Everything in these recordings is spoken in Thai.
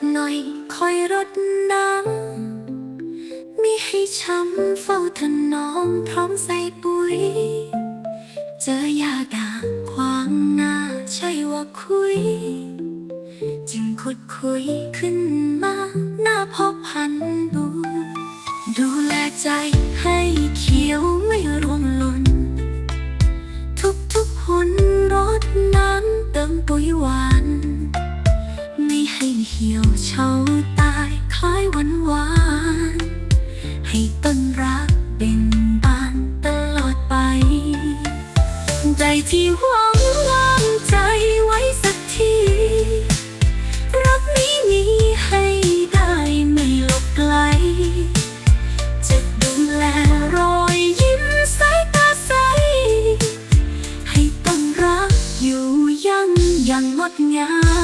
คอยรดน้ำมีให้ช้ำเฝ้าถนอมพร้อมใส่ปุ๋ย เจอยาด่างขวางหน้าใช่ว่าคุย จึงขุดคุยขึ้นมาหน้าพอพันดู ดูแลใจให้เขียวไม่ร่วงหล่น ทุกทุกหนรดน้ำเติมปุ๋ยหวาน ให้เหี่ยวเฉาตายคล้ายหวานหวานให้ต้นรักเบ่งบานตลอดไป ใจที่หวังวางใจไว้สักที รักนี้มีให้ได้ไม่หลบไกล จะดูแลรอยยิ้มสายตาใส ให้ต้นรักอยู่ยังยังงดงาม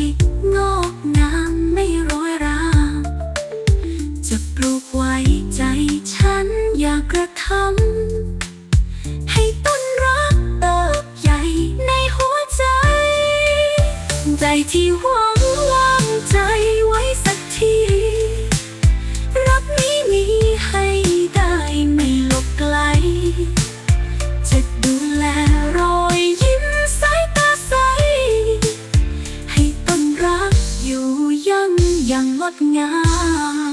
ที่งอกงามไม่โรยรา จะปลูกไว้ใจฉันอยากกระทำให้ต้นรักเติบใหญ่ในหัวใจ ใจที่หวังใจ dang ngót ngang